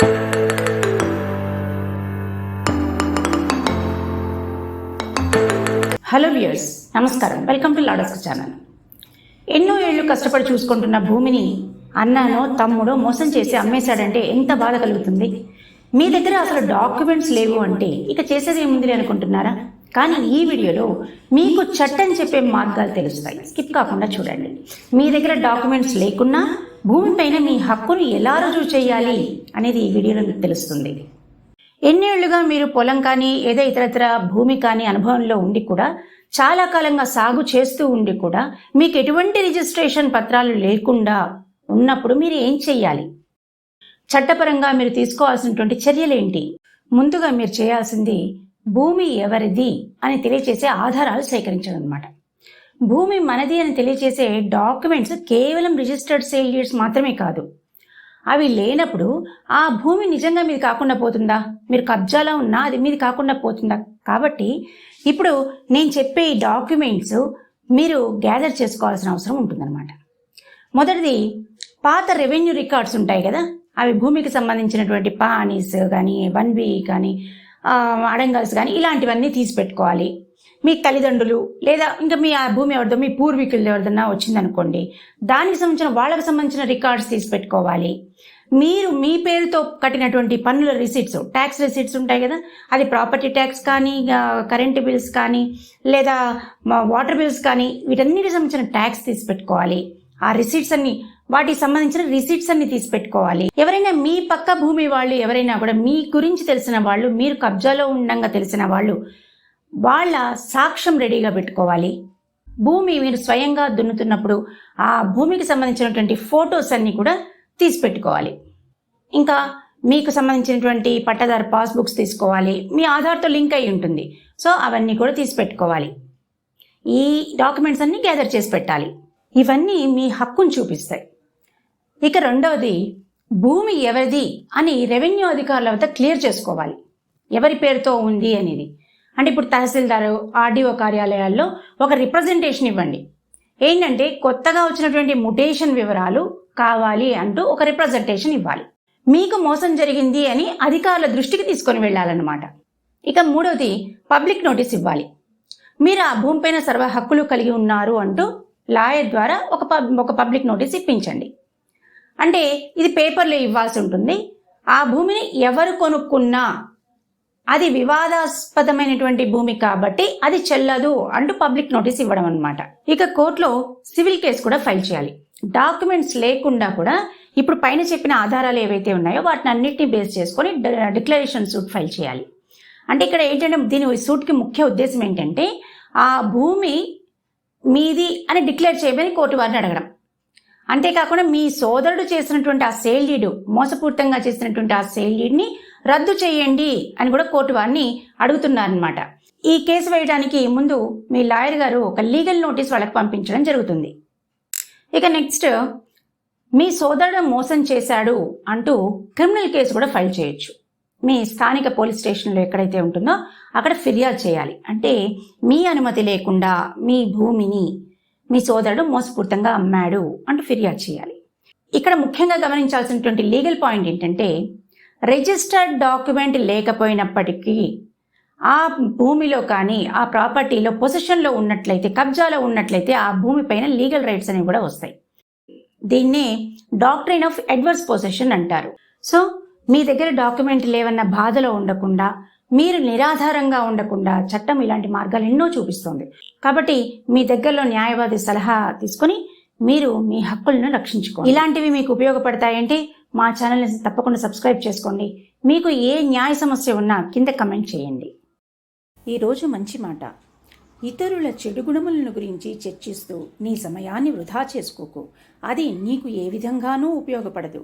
Hello viewers నమస్కారం. Welcome to లాడస్క్ channel ఎన్నో ఏళ్ళు కష్టపడి చూసుకుంటున్న భూమిని అన్నానో తమ్ముడో మోసం చేసి అమ్మేశాడంటే ఎంత బాధ కలుగుతుంది? మీ దగ్గర అసలు డాక్యుమెంట్స్ లేవు అంటే ఇక చేసేది ఏముంది అనుకుంటున్నారా? కానీ ఈ వీడియోలో మీకు చట్టం చెప్పే మార్గాలు తెలుస్తాయి. స్కిప్ కాకుండా చూడండి. మీ దగ్గర డాక్యుమెంట్స్ లేకున్నా భూమిపైన మీ హక్కును ఎలా రుజువు చేయాలి అనేది ఈ వీడియోలో మీకు తెలుస్తుంది. ఎన్నేళ్ళుగా మీరు పొలం కానీ ఏదో ఇతరత్ర భూమి కానీ అనుభవంలో ఉండి కూడా చాలా కాలంగా సాగు చేస్తూ ఉండి కూడా మీకు ఎటువంటి రిజిస్ట్రేషన్ పత్రాలు లేకుండా ఉన్నప్పుడు మీరు ఏం చెయ్యాలి చట్టపరంగా మీరు తీసుకోవాల్సినటువంటి చర్యలేంటి ముందుగా మీరు చేయాల్సింది భూమి ఎవరిది అని తెలియచేసే ఆధారాలు సేకరించడం అనమాట భూమి మనది అని తెలియజేసే డాక్యుమెంట్స్ కేవలం రిజిస్టర్డ్ సేల్ డీడ్స్ మాత్రమే కాదు. అవి లేనప్పుడు ఆ భూమి నిజంగా మీది కాకుండా పోతుందా? మీరు కబ్జాలో ఉన్నా అది మీది కాకుండా పోతుందా? కాబట్టి ఇప్పుడు నేను చెప్పే ఈ డాక్యుమెంట్స్ మీరు గ్యాదర్ చేసుకోవాల్సిన అవసరం ఉంటుందన్నమాట. మొదటిది పాత రెవెన్యూ రికార్డ్స్ ఉంటాయి కదా? అవి భూమికి సంబంధించినటువంటి పానీస్ కానీ వన్ బి కానీ అడంగల్స్ కానీ ఇలాంటివన్నీ తీసి పెట్టుకోవాలి మీ తల్లిదండ్రులు లేదా ఇంకా మీ ఆ భూమి ఎవరిదో మీ పూర్వీకులు ఎవరిదన్నా వచ్చిందనుకోండి దానికి సంబంధించిన వాళ్ళకి సంబంధించిన రికార్డ్స్ తీసి పెట్టుకోవాలి. మీరు మీ పేరుతో కట్టినటువంటి పన్నుల రిసీట్స్ ట్యాక్స్ రిసీట్స్ ఉంటాయి కదా అది ప్రాపర్టీ ట్యాక్స్ కానీ కరెంటు బిల్స్ కానీ లేదా వాటర్ బిల్స్ కానీ వీటన్నిటికి సంబంధించిన ట్యాక్స్ తీసి పెట్టుకోవాలి. ఆ రిసీట్స్ అన్ని వాటికి సంబంధించిన రిసీట్స్ అన్ని తీసి పెట్టుకోవాలి. ఎవరైనా మీ పక్క భూమి వాళ్ళు ఎవరైనా కూడా మీ గురించి తెలిసిన వాళ్ళు మీరు కబ్జాలో ఉండంగా తెలిసిన వాళ్ళు వాళ్ళ సాక్ష్యం రెడీగా పెట్టుకోవాలి. భూమి మీరు స్వయంగా దున్నుతున్నప్పుడు ఆ భూమికి సంబంధించినటువంటి ఫొటోస్ అన్నీ కూడా తీసి పెట్టుకోవాలి ఇంకా మీకు సంబంధించినటువంటి పట్టదారు పాస్బుక్స్ తీసుకోవాలి. మీ ఆధార్తో లింక్ అయి ఉంటుంది. సో అవన్నీ కూడా తీసి పెట్టుకోవాలి ఈ డాక్యుమెంట్స్ అన్నీ గ్యాదర్ చేసి పెట్టాలి. ఇవన్నీ మీ హక్కును చూపిస్తాయి. ఇక రెండవది భూమి ఎవరిది అని రెవెన్యూ అధికారుల వద్ద క్లియర్ చేసుకోవాలి. ఎవరి పేరుతో ఉంది అనేది. అంటే ఇప్పుడు తహసీల్దారు ఆర్డీఓ కార్యాలయాల్లో ఒక రిప్రజెంటేషన్ ఇవ్వండి. ఏంటంటే కొత్తగా వచ్చినటువంటి ముటేషన్ వివరాలు కావాలి అంటూ ఒక రిప్రజెంటేషన్ ఇవ్వాలి. మీకు మోసం జరిగింది అని అధికారుల దృష్టికి తీసుకొని వెళ్ళాలన్నమాట. ఇక మూడవది పబ్లిక్ నోటీస్ ఇవ్వాలి. మీరు ఆ భూమిపైన సర్వ హక్కులు కలిగి ఉన్నారు అంటూ లాయర్ ద్వారా ఒక పబ్ ఒక పబ్లిక్ నోటీస్ ఇప్పించండి. అంటే ఇది పేపర్లో ఇవ్వాల్సి ఉంటుంది. ఆ భూమిని ఎవరు కొనుక్కున్నా అది వివాదాస్పదమైనటువంటి భూమి కాబట్టి అది చెల్లదు అంటూ పబ్లిక్ నోటీస్ ఇవ్వడం అనమాట ఇక కోర్టులో సివిల్ కేసు కూడా ఫైల్ చేయాలి. డాక్యుమెంట్స్ లేకుండా కూడా ఇప్పుడు పైన చెప్పిన ఆధారాలు ఏవైతే ఉన్నాయో వాటిని అన్నిటిని బేస్ చేసుకొని డిక్లరేషన్ సూట్ ఫైల్ చేయాలి. అంటే ఇక్కడ ఏంటంటే దీని సూట్కి ముఖ్య ఉద్దేశం ఏంటంటే ఆ భూమి మీది అని డిక్లేర్ చేయమని కోర్టు వారిని అడగడం. అంతేకాకుండా మీ సోదరుడు చేసినటువంటి ఆ సేల్ డీడ్ మోసపూరితంగా చేసినటువంటి ఆ సేల్ డీడ్ని రద్దు చేయండి అని కూడా కోర్టు వారిని అడుగుతున్నారనమాట ఈ కేసు వేయడానికి ముందు మీ లాయర్ గారు ఒక లీగల్ నోటీస్ వాళ్ళకి పంపించడం జరుగుతుంది. ఇక నెక్స్ట్ మీ సోదరుడు మోసం చేశాడు అంటూ క్రిమినల్ కేసు కూడా ఫైల్ చేయొచ్చు. మీ స్థానిక పోలీస్ స్టేషన్లో ఎక్కడైతే ఉంటుందో అక్కడ ఫిర్యాదు చేయాలి. అంటే మీ అనుమతి లేకుండా మీ భూమిని మీ సోదరుడు మోసపూరితంగా అమ్మాడు అంటూ ఫిర్యాదు చేయాలి. ఇక్కడ ముఖ్యంగా గమనించాల్సినటువంటి లీగల్ పాయింట్ ఏంటంటే రిజిస్టర్డ్ డాక్యుమెంట్ లేకపోయినప్పటికీ ఆ భూమిలో కానీ ఆ ప్రాపర్టీలో పొజిషన్లో ఉన్నట్లయితే కబ్జాలో ఉన్నట్లయితే ఆ భూమిపైన లీగల్ రైట్స్ అనేవి కూడా వస్తాయి. దీన్నే డాక్టరీన్ ఆఫ్ అడ్వర్స్ పొజిషన్ అంటారు. సో మీ దగ్గర డాక్యుమెంట్ లేవన్న బాధలో ఉండకుండా మీరు నిరాధారంగా ఉండకుండా చట్టం ఇలాంటి మార్గాలు ఎన్నో చూపిస్తుంది. కాబట్టి మీ దగ్గరలో న్యాయవాది సలహా తీసుకొని మీరు మీ హక్కులను రక్షించుకోండి. ఇలాంటివి మీకు ఉపయోగపడతాయంటే మా ఛానల్ని తప్పకుండా సబ్స్క్రైబ్ చేసుకోండి. మీకు ఏ న్యాయ సమస్య ఉన్నా కింద కమెంట్ చేయండి. ఈరోజు మంచి మాట. ఇతరుల చెడు గుణములను గురించి చర్చిస్తూ నీ సమయాన్ని వృధా చేసుకోకు. అది నీకు ఏ విధంగానూ ఉపయోగపడదు.